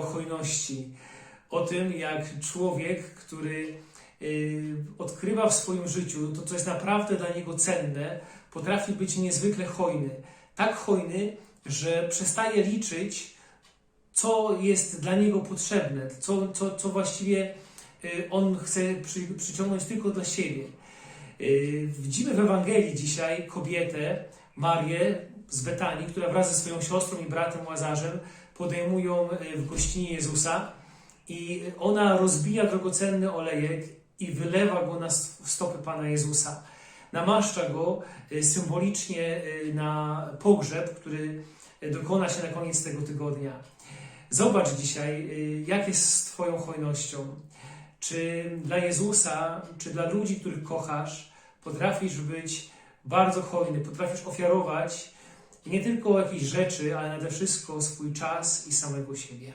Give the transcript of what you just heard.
hojności. O tym, jak człowiek, który y, odkrywa w swoim życiu to, co jest naprawdę dla niego cenne, potrafi być niezwykle hojny. Tak hojny, że przestaje liczyć, co jest dla niego potrzebne, co, co, co właściwie y, on chce przy, przyciągnąć tylko dla siebie. Y, Widzimy w Ewangelii dzisiaj kobietę, Marię z Betanii, która wraz ze swoją siostrą i bratem Łazarzem podejmują y, w gościnie Jezusa i ona rozbija drogocenny olejek i wylewa go na st- stopy Pana Jezusa. Namaszcza go y, symbolicznie y, na pogrzeb, który dokona się na koniec tego tygodnia. Zobacz dzisiaj, jak jest z Twoją hojnością. Czy dla Jezusa, czy dla ludzi, których kochasz, potrafisz być bardzo hojny, potrafisz ofiarować nie tylko jakieś rzeczy, ale nade wszystko swój czas i samego siebie.